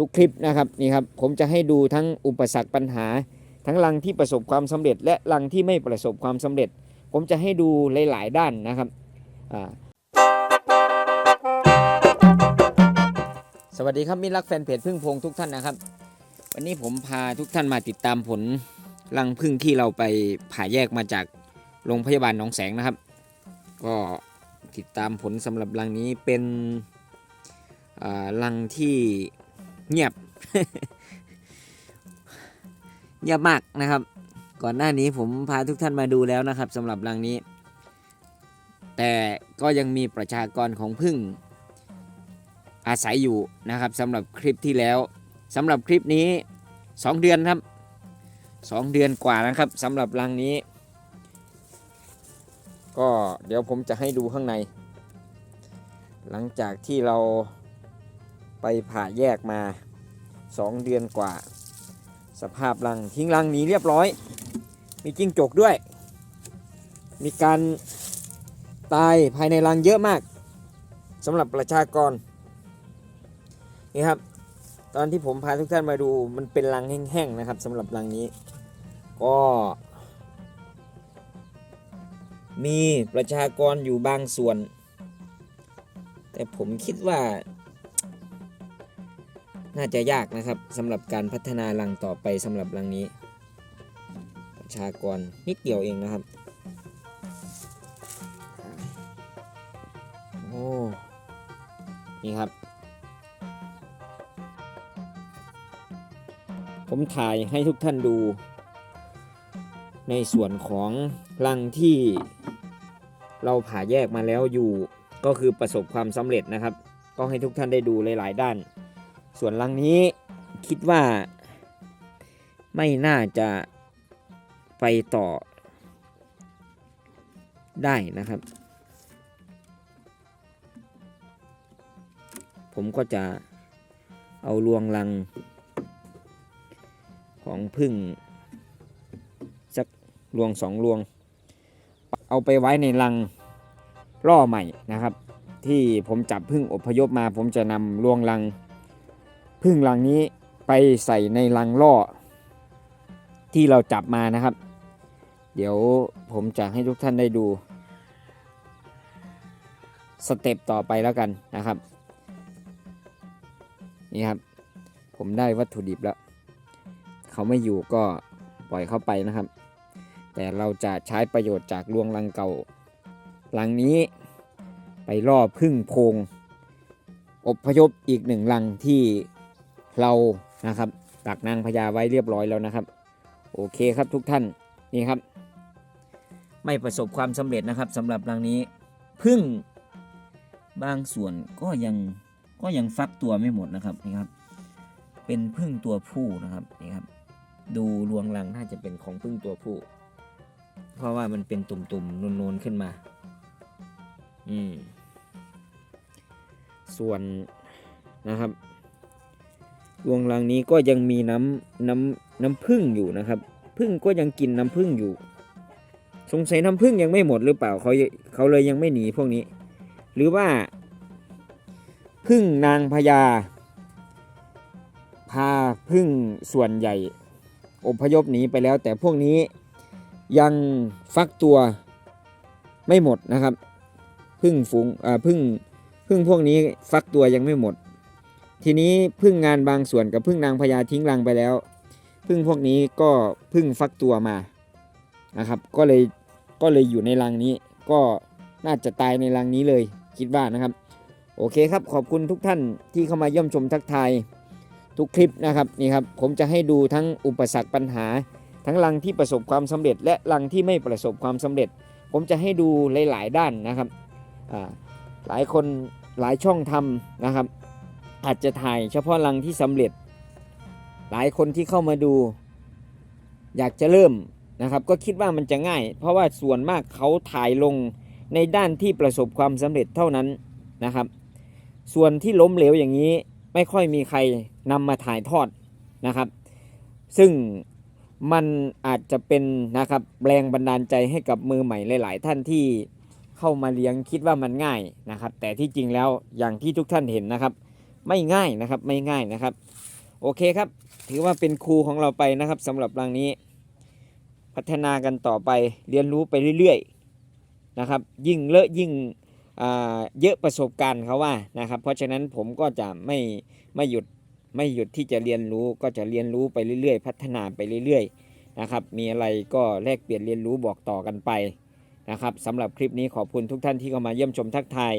ทุกคลิปนะครับนี่ครับผมจะให้ดูทั้งอุปสรรคปัญหา ทั้งรังที่ประสบความสำเร็จ และรังที่ไม่ประสบความสำเร็จ ผมจะให้ดูหลาย ๆ ด้านนะครับสวัสดีครับมิตรรักแฟนเพจพึ่งพงทุกท่านนะครับ วันนี้ผมพาทุกท่านมาติดตามผลรังพึ่งที่เราไปผ่าแยกมาจากโรงพยาบาลหนองแสงนะครับ ก็ติดตามผลสำหรับรังนี้เป็นรังที่ เงียบ เงียบมากนะครับ ก่อนหน้านี้ผมพาทุกท่านมาดูแล้วนะครับสำหรับรังนี้ แต่ก็ยังมีประชากรของพึ่งอาศัยอยู่นะครับสำหรับคลิปที่แล้วสำหรับคลิปนี้ 2 เดือนครับ 2 เดือนกว่านะครับสำหรับรังนี้ ก็เดี๋ยวผมจะให้ดูข้างใน หลังจากที่เรา ไปผ่าแยกมา 2 เดือนกว่า สภาพรังทิ้งรังหนีเรียบร้อย มีจิ้งจกด้วย มีการตายภายในรังเยอะมากสำหรับประชากรนี่ครับ ตอนที่ผมพาทุกท่านมาดูมันเป็นรังแห้งๆนะครับสำหรับรังนี้ ก็ มีประชากรอยู่บางส่วน แต่ผมคิดว่า น่าจะยากนะครับสำหรับการพัฒนารังต่อไปสำหรับรังนี้ ประชากรนิดเดียวเองนะครับ โอ้ นี่ครับ ผมถ่ายให้ทุกท่านดู ในส่วนของรังที่เราผ่าแยกมาแล้วอยู่ก็คือประสบความสำเร็จนะครับ ก็ให้ทุกท่านได้ดูหลาย ๆ ด้าน ส่วนรังนี้คิดว่าไม่น่าจะไปต่อได้นะครับ ผมก็จะเอารวงรังของพึ่งสักรวงสองรวง เอาไปไว้ในรังล่อใหม่นะครับ ที่ผมจับพึ่งอพยพมาผมจะนำรวงรัง พึ่งรังนี้ไปใส่ในรังล่อ ที่เราจับมานะครับ เดี๋ยวผมจะให้ทุกท่านได้ดูสเต็ปต่อไปแล้วกันนะครับ นี่ครับ ผมได้วัตถุดิบแล้ว เขาไม่อยู่ก็ปล่อยเข้าไปนะครับ แต่เราจะใช้ประโยชน์จากรวงรังเก่ารังนี้ไปล่อพึ่งโพงอบพยพอีกหนึ่งรังที่ เรานะครับตักนางพญาไว้เรียบร้อยแล้วนะครับ โอเคครับทุกท่านนี่ครับ ไม่ประสบความสำเร็จนะครับสำหรับรังนี้พึ่งบางส่วนก็ยังก็ยังฟักตัวไม่หมดนะครับนี่ครับ เป็นพึ่งตัวผู้นะครับนี่ครับ ดูรวงรังน่าจะเป็นของพึ่งตัวผู้ เพราะว่ามันเป็นตุ่มๆนูนๆขึ้นมา อืมส่วนนะครับ รวงรังนี้ก็ยังมีน้ำน้ำน้ำพึ่งอยู่นะครับพึ่งก็ยังกินน้ำพึ่งอยู่ สงสัยน้ำพึ่งยังไม่หมดหรือเปล่าเขาเขาเลยยังไม่หนีพวกนี้ หรือว่าพึ่งนางพญาพาพึ่งส่วนใหญ่อพยพหนีไปแล้ว แต่พวกนี้ยังฟักตัวไม่หมดนะครับพึ่งฝูงอ่าพึ่งพึ่งพวกนี้ฟักตัวยังไม่หมด ทีนี้พึ่งงานบางส่วนกับพึ่งนางพญาทิ้งรังไปแล้ว พึ่งพวกนี้ก็พึ่งฟักตัวมานะครับ ก็เลยก็เลยอยู่ในรังนี้ ก็น่าจะตายในรังนี้เลยคิดว่านะครับ โอเคครับขอบคุณทุกท่านที่เข้ามาเยี่ยมชมทักทายทุกคลิปนะครับนี่ครับผมจะให้ดูทั้งอุปสรรคปัญหา ทั้งรังที่ประสบความสำเร็จ และรังที่ไม่ประสบความสำเร็จ ผมจะให้ดูหลาย ๆ ด้านนะครับอ่าหลายคนหลายช่องทำนะครับ อาจจะถ่ายเฉพาะรังที่สำเร็จ หลายคนที่เข้ามาดู อยากจะเริ่มนะครับ ก็คิดว่ามันจะง่าย เพราะว่าส่วนมากเขาถ่ายลงในด้านที่ประสบความสำเร็จเท่านั้นนะครับ ส่วนที่ล้มเหลวอย่างนี้ไม่ค่อยมีใครนำมาถ่ายทอดนะครับ ซึ่งมันอาจจะเป็นนะครับแรงบันดาลใจให้กับมือใหม่หลาย ๆ ท่านที่เข้ามาเลี้ยงคิดว่ามันง่ายนะครับ แต่ที่จริงแล้วอย่างที่ทุกท่านเห็นนะครับ ไม่ง่ายนะครับไม่ง่ายนะครับ โอเคครับ ถือว่าเป็นครูของเราไปนะครับสำหรับรังนี้ พัฒนากันต่อไปเรียนรู้ไปเรื่อยๆนะครับ ยิ่งเลอะยิ่งเยอะประสบการณ์เขาว่านะครับ เพราะฉะนั้นผมก็จะไม่ไม่หยุดไม่หยุดที่จะเรียนรู้ก็จะเรียนรู้ไปเรื่อยๆ พัฒนาไปเรื่อยๆนะครับ มีอะไรก็แลกเปลี่ยนเรียนรู้บอกต่อกันไปนะครับสำหรับคลิปนี้ขอบคุณทุกท่านที่เข้ามาเยี่ยมชมทักทาย